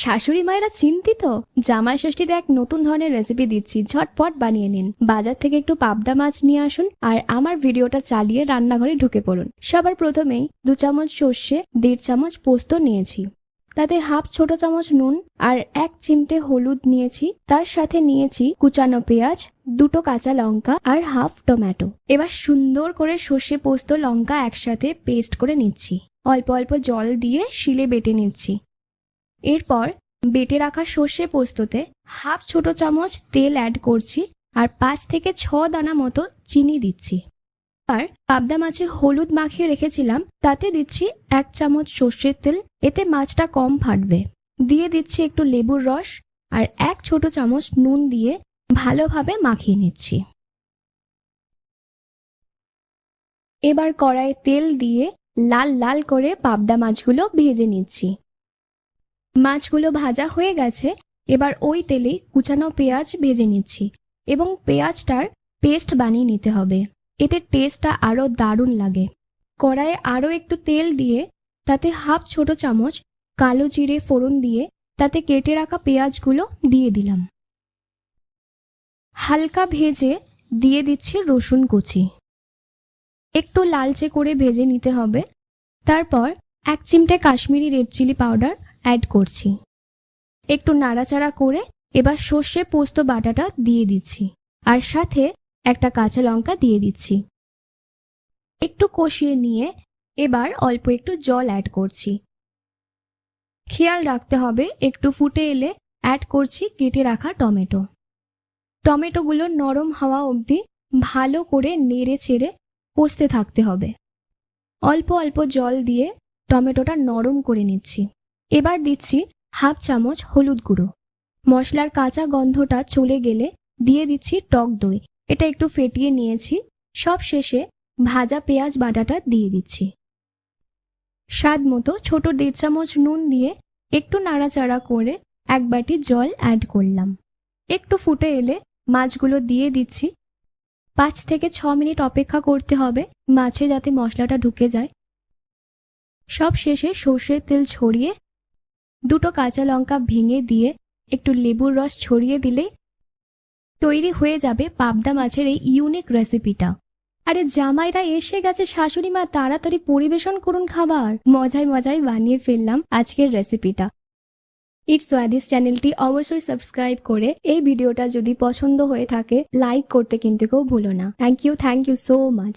শাশুড়ি মায়েরা চিন্তিত? জামাই ষষ্ঠীতে এক নতুন ধরনের রেসিপি দিচ্ছি, ঝটপট বানিয়ে নিন। বাজার থেকে একটু পাবদা মাছ নিয়ে আসুন আর আমার ভিডিওটা চালিয়ে রান্নাঘরে ঢুকে পড়ুন। সবার প্রথমেই দু চামচ সর্ষে, দেড় চামচ পোস্ত নিয়েছি। তাতে হাফ ছোট চামচ নুন আর এক চিমটে হলুদ নিয়েছি। তার সাথে নিয়েছি কুচানো পেঁয়াজ, দুটো কাঁচা লঙ্কা আর হাফ টমেটো। এবার সুন্দর করে সর্ষে, পোস্ত, লঙ্কা একসাথে পেস্ট করে নিচ্ছি। অল্প অল্প জল দিয়ে শিলে বেটে নিচ্ছি। এরপর বেটে রাখা সর্ষে পোস্ততে হাফ ছোট চামচ তেল অ্যাড করছি আর পাঁচ থেকে ছ দানা মতো চিনি দিচ্ছি। আর পাবদা মাছে হলুদ মাখিয়ে রেখেছিলাম, তাতে দিচ্ছি এক চামচ সর্ষের তেল, এতে মাছটা কম ফাটবে। দিয়ে দিচ্ছি একটু লেবুর রস আর এক ছোট চামচ নুন দিয়ে ভালোভাবে মাখিয়ে নিচ্ছি। এবার কড়াইয়ে তেল দিয়ে লাল লাল করে পাবদা মাছগুলো ভেজে নিচ্ছি। মাছগুলো ভাজা হয়ে গেছে, এবার ওই তেলে কুচানো পেঁয়াজ ভেজে নিচ্ছি এবং পেঁয়াজটার পেস্ট বানিয়ে নিতে হবে। এতে টেস্টটা আরও দারুণ লাগে। কড়াইয়ে আরও একটু তেল দিয়ে তাতে হাফ ছোট চামচ কালো জিরে ফোড়ন দিয়ে তাতে কেটে রাখা পেঁয়াজগুলো দিয়ে দিলাম। হালকা ভেজে দিয়ে দিচ্ছি রসুন কুচি। একটু লালচে করে ভেজে নিতে হবে। তারপর এক চিমটে Kashmiri red chilli powder add করছি। একটু নাড়াচাড়া করে এবার সর্ষে পোস্ত বাটাটা দিয়ে দিচ্ছি আর সাথে একটা কাঁচা লঙ্কা দিয়ে দিচ্ছি। একটু কষিয়ে নিয়ে এবার অল্প একটু জল অ্যাড করছি। খেয়াল রাখতে হবে একটু ফুটে এলে অ্যাড করছি কেটে রাখা টমেটো। টমেটোগুলো নরম হওয়া অবধি ভালো করে নেড়ে চেড়ে কষতে থাকতে হবে। অল্প অল্প জল দিয়ে টমেটোটা নরম করে নিচ্ছি। এবার দিচ্ছি হাফ চামচ হলুদ গুঁড়ো। মশলার কাঁচা গন্ধটা চলে গেলে দিয়ে দিচ্ছি টক দই। এটা একটু ফেটিয়ে নিয়েছি। সব শেষে ভাজা পেঁয়াজ বাটাটা দিয়ে দিচ্ছি। স্বাদ মতো ছোট দেড় চামচ নুন দিয়ে একটু নাড়াচাড়া করে এক বাটি জল অ্যাড করলাম। একটু ফুটে এলে মাছগুলো দিয়ে দিচ্ছি। পাঁচ থেকে ছ মিনিট অপেক্ষা করতে হবে মাছে যাতে মশলাটা ঢুকে যায়। সব শেষে সর্ষের তেল ছড়িয়ে দুটো কাঁচা লঙ্কা ভেঙে দিয়ে একটু লেবুর রস ছড়িয়ে দিলে তৈরি হয়ে যাবে পাবদা মাছের এই ইউনিক রেসিপিটা আরে জামাইরা এসে গেছে শাশুড়ি মা, তাড়াতাড়ি পরিবেশন করুন খাবার। মজায় মজায় বানিয়ে ফেললাম আজকের রেসিপিটা ইটস সোয়াদিস চ্যানেলটি অবশ্যই সাবস্ক্রাইব করে এই ভিডিওটা যদি পছন্দ হয়ে থাকে লাইক করতে কিন্তু কেউ ভুলো না। Thank you thank you so much